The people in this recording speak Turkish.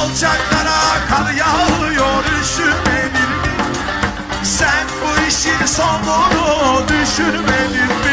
Alçaklara kar yağıyor üşümedin mi? Sen bu işin sonunu düşünmedin mi?